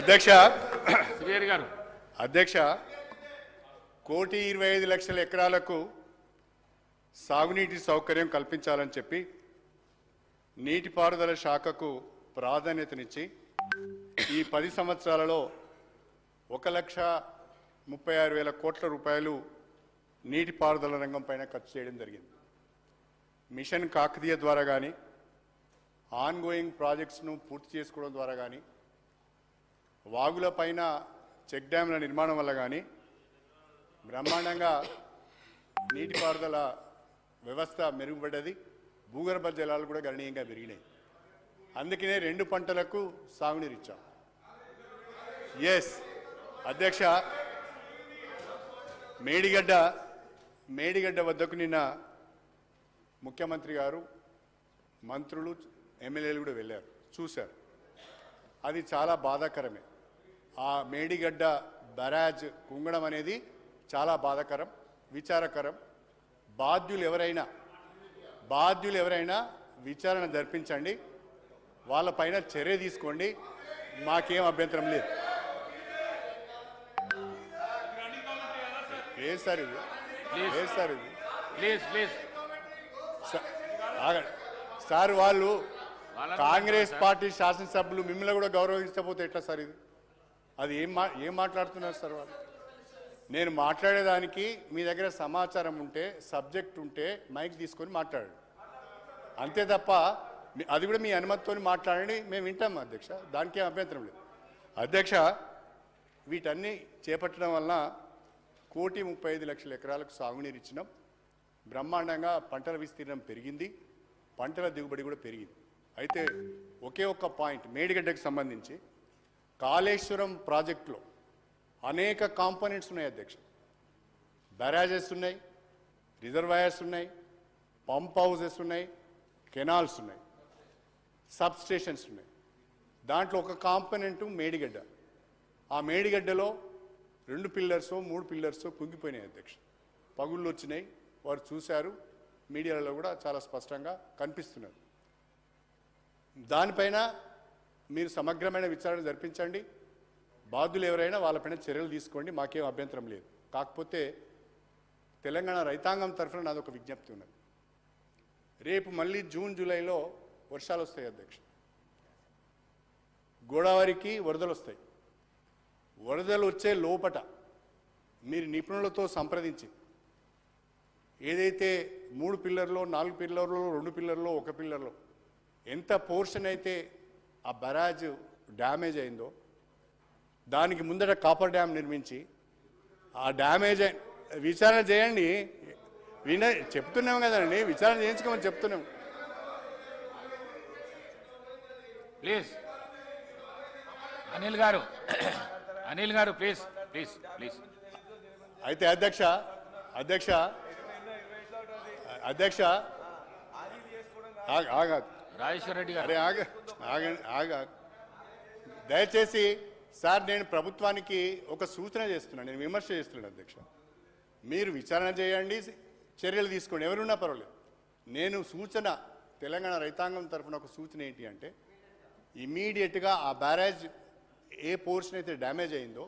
అధ్యక్ష గారు. అధ్యక్ష కోటి ఇరవై ఐదు లక్షల ఎకరాలకు సాగునీటి సౌకర్యం కల్పించాలని చెప్పి నీటిపారుదల శాఖకు ప్రాధాన్యతనిచ్చి ఈ పది సంవత్సరాలలో ఒక లక్ష ముప్పై ఆరు వేల కోట్ల రూపాయలు నీటిపారుదల రంగం పైన ఖర్చు చేయడం జరిగింది. మిషన్ కాకతీయ ద్వారా కానీ ఆన్గోయింగ్ ప్రాజెక్ట్స్ను పూర్తి చేసుకోవడం ద్వారా కానీ వాగుల పైన చెక్ డ్యామ్ల నిర్మాణం వల్ల కానీ బ్రహ్మాండంగా నీటిపారుదల వ్యవస్థ మెరుగుపడ్డది. భూగర్భ జలాలు కూడా గణనీయంగా పెరిగినాయి. అందుకనే రెండు పంటలకు సాగునీరు ఇచ్చాం ఎస్ అధ్యక్ష మేడిగడ్డ మేడిగడ్డ వద్దకు నిన్న ముఖ్యమంత్రి గారు మంత్రులు ఎమ్మెల్యేలు కూడా వెళ్ళారు. చూశారు. అది చాలా బాధాకరమే. ఆ మేడిగడ్డ బరాజ్ కుంగడం అనేది చాలా బాధాకరం విచారకరం. బాధ్యులు ఎవరైనా బాధ్యులు ఎవరైనా విచారణ జరిపించండి. వాళ్ళపైన చర్య తీసుకోండి. మాకేం అభ్యంతరం లేదు. ఏ సార్ ఇది. ఏ సార్ ఇది. Please please. సార్ వాళ్ళు కాంగ్రెస్ పార్టీ శాసనసభ్యులు మిమ్మల్ని కూడా గౌరవించకపోతే ఎట్లా సార్ ఇది? అది ఏం మా ఏం మాట్లాడుతున్నారు సార్ వాళ్ళు? నేను మాట్లాడేదానికి మీ దగ్గర సమాచారం ఉంటే సబ్జెక్ట్ ఉంటే మైక్ తీసుకొని మాట్లాడండి. అంతే తప్ప అది కూడా మీ అనుమతితో మాట్లాడండి మేము వింటాం అధ్యక్ష. దానికి ఏం అభ్యంతరం లేదు. అధ్యక్ష వీటన్నీ చేపట్టడం వలన కోటి ముప్పై ఐదు లక్షల ఎకరాలకు సాగునీరు ఇచ్చినాం. బ్రహ్మాండంగా పంటల విస్తీర్ణం పెరిగింది. పంటల దిగుబడి కూడా పెరిగింది. అయితే ఒకే ఒక్క పాయింట్ మేడిగడ్డకు సంబంధించి కాళేశ్వరం ప్రాజెక్టులో అనేక కాంపోనెంట్స్ ఉన్నాయి అధ్యక్ష. బ్యారాజెస్ ఉన్నాయి రిజర్వాయర్స్ ఉన్నాయి పంప్ హౌజెస్ ఉన్నాయి కెనాల్స్ ఉన్నాయి సబ్ స్టేషన్స్ ఉన్నాయి. దాంట్లో ఒక కాంపోనెంట్ మేడిగడ్డ. ఆ మేడిగడ్డలో రెండు పిల్లర్స్ మూడు పిల్లర్స్ కుంగిపోయినాయి అధ్యక్ష. పగుళ్ళు వచ్చినాయి వారు చూశారు మీడియాలో కూడా చాలా స్పష్టంగా కనిపిస్తున్నారు. దానిపైన మీరు సమగ్రమైన విచారణ జరిపించండి. బాధ్యులు ఎవరైనా వాళ్ళపైన చర్యలు తీసుకోండి. మాకేం అభ్యంతరం లేదు. కాకపోతే తెలంగాణ రైతాంగం తరఫున నాది ఒక విజ్ఞప్తి ఉన్నది. రేపు మళ్ళీ జూన్ జూలైలో వర్షాలు వస్తాయి అధ్యక్ష. గోదావరికి వరదలు వస్తాయి. వరదలు వచ్చే లోపట మీరు నిపుణులతో సంప్రదించి ఏదైతే మూడు పిల్లర్లో నాలుగు పిల్లర్లో రెండు పిల్లర్లో ఒక పిల్లర్లో ఎంత పోర్షన్ అయితే ఆ బరాజ్ డ్యామేజ్ అయిందో దానికి ముందట కాపర్ డ్యామ్ నిర్మించి ఆ డ్యామేజ్ విచారణ చేయండి. విన చెప్తున్నాం కదండి విచారణ చేయించుకోమని చెప్తున్నాం. ప్లీజ్. అనిల్ గారు. అనిల్ గారు ప్లీజ్ ప్లీజ్ ప్లీజ్. అయితే అధ్యక్ష అధ్యక్ష అధ్యక్ష ఆగ. రాజేశ్వర రెడ్డి గారు. అరే ఆగ ఆగండి ఆగ. దయచేసి సార్ నేను ప్రభుత్వానికి ఒక సూచన చేస్తున్నాను. నేను విమర్శ చేస్తున్నాను అధ్యక్ష. మీరు విచారణ చేయండి చర్యలు తీసుకోండి. ఎవరున్నా పర్వాలేదు. నేను సూచన తెలంగాణ రైతాంగం తరఫున ఒక సూచన ఏంటి అంటే ఇమీడియట్గా ఆ బ్యారేజ్ ఏ పోర్షన్ అయితే డ్యామేజ్ అయిందో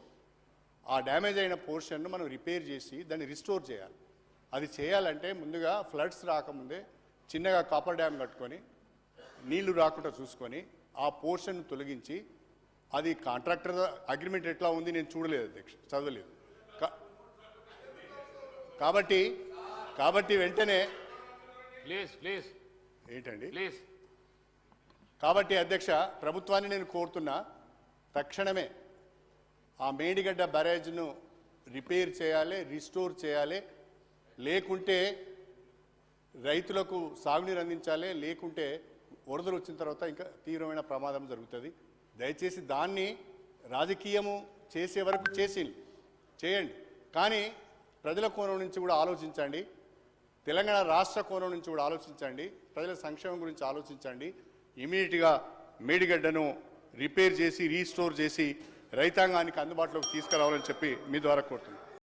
ఆ డ్యామేజ్ అయిన పోర్షన్ను మనం రిపేర్ చేసి దాన్ని రిస్టోర్ చేయాలి. అది చేయాలంటే ముందుగా ఫ్లడ్స్ రాకముందే చిన్నగా కాపర్ డ్యామ్ కట్టుకొని నీళ్ళు రాకుండా చూసుకొని ఆ పోర్షన్ తొలగించి అది కాంట్రాక్టర్ అగ్రిమెంట్ ఎట్లా ఉంది నేను చూడలేదు అధ్యక్ష చదవలేదు. కాబట్టి కాబట్టి వెంటనే ప్లీజ్ ప్లీజ్. ఏంటండి? ప్లీజ్. కాబట్టి అధ్యక్ష ప్రభుత్వాన్ని నేను కోరుతున్నా తక్షణమే ఆ మేడిగడ్డ బ్యారేజ్ను రిపేర్ చేయాలి రిస్టోర్ చేయాలి. లేకుంటే రైతులకు సాగునీరు అందించాలి లేకుంటే వరదలు వచ్చిన తర్వాత ఇంకా తీవ్రమైన ప్రమాదం జరుగుతుంది. దయచేసి దాన్ని రాజకీయము చేసే వరకు చేసి చేయండి. కానీ ప్రజల కోణం నుంచి కూడా ఆలోచించండి. తెలంగాణ రాష్ట్ర కోణం నుంచి కూడా ఆలోచించండి. ప్రజల సంక్షేమం గురించి ఆలోచించండి. ఇమీడియట్గా మేడిగడ్డను రిపేర్ చేసి రీస్టోర్ చేసి రైతాంగానికి అందుబాటులోకి తీసుకురావాలని చెప్పి మీ ద్వారా కోరుతున్నాను.